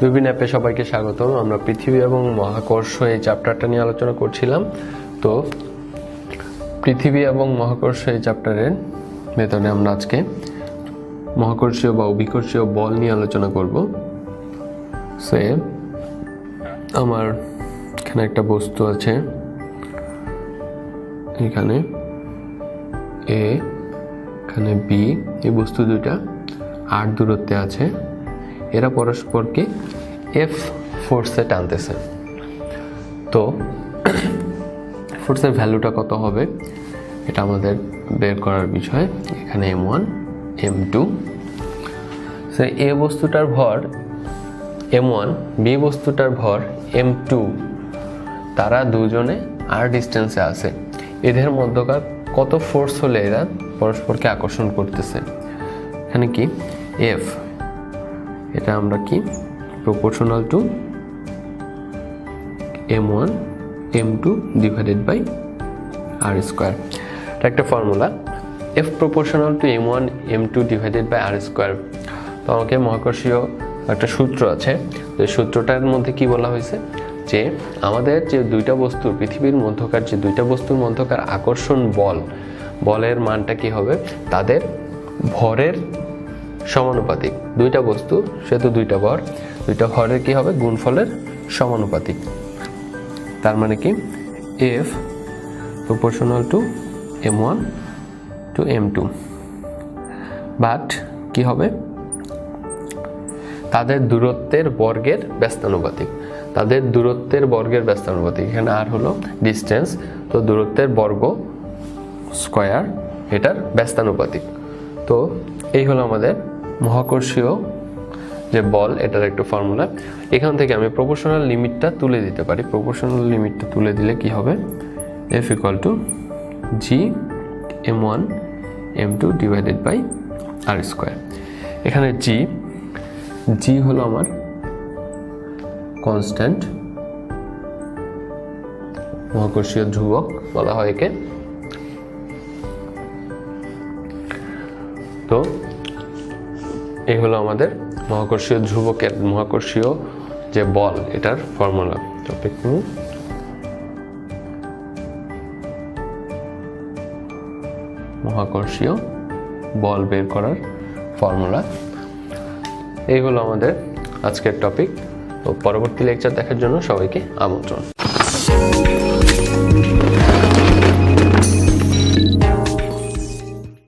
দুর্বিন অ্যাপে সবাইকে স্বাগতম। আমরা পৃথিবী এবং মহাকর্ষ এই চ্যাপ্টারটা নিয়ে আলোচনা করছিলাম। তো, পৃথিবী এবং মহাকর্ষ এই চ্যাপ্টারের ভেতরে আমরা আজকে মহাকর্ষীয় বা অভিকর্ষীয় বল নিয়ে আলোচনা করব। সে, আমার এখানে একটা বস্তু আছে। এখানে এ, এখানে বি, এই বস্তু দুইটা আর দূরত্বে আছে। এরা পরস্পরকে এফ ফোর্সে টানতেছে। তো ফোর্সের ভ্যালুটা কত হবে? এটা আমাদের বের করার বিষয়। এখানে এম ওয়ান এম টু সে এ বস্তুটার ভর এম ওয়ান বি বস্তুটার ভর এম টু তারা দুজনে আর ডিস্টেন্সে আছে। এদের মধ্যকার কত ফোর্স হলে এরা পরস্পরকে আকর্ষণ করতেছে? এখানে কি? এফ এটা আমরা কি? Proportional to M one M two divided by R square এটা একটা formula F proportional to M one M two divided by R square তো আমাকে মহাকর্ষীয় একটা সূত্র আছে। তো সূত্রটার মধ্যে কি বলা হয়েছে? যে আমাদের যে দুইটা বস্তু পৃথিবীর মধ্যকার যে দুইটা বস্তুর মধ্যকার আকর্ষণ বল, বলের মানটা কি হবে? তাদের ভরের সমানুপাতিক। দুইটা বস্তু সেহেতু দুইটা ভর, দুইটা ভরের কি হবে? গুণফলের সমানুপাতিক। তার মানে কি? F proportional to M one to M two but কি হবে? তাদের দূরত্বের বর্গের ব্যস্তানুপাতিক। তাদের দূরত্বের বর্গের ব্যস্তানুপাতিক। এখানে আর হলো ডিস্টেন্স তো দূরত্বের বর্গ স্কোয়ার এটার ব্যস্তানুপাতিক। তো এই হলো আমাদের মহাকর্ষীয় যে বল, এটার একটা ফর্মুলা এখান থেকে আমি প্রপোর্শনাল লিমিটটা তুলে দিতে পারি। প্রপোর্শনাল লিমিটটা তুলে দিলে কি হবে? F equal to G M one M two divided by R square এখানে জি জি হলো আমার কনস্ট্যান্ট মহাকর্ষীয় ধ্রুবক, বলা হয় একে। তো এই হলো আমাদের মহাকর্ষীয় ধ্রুবকের, মহাকর্ষীয় যে বল, এটার ফর্মুলা টপিক নিয়ে মহাকর্ষীয় বল বের করার ফর্মুলা এই হলো আমাদের আজকের টপিক তো পরবর্তী লেকচার দেখার জন্য সবাইকে আমন্ত্রণ।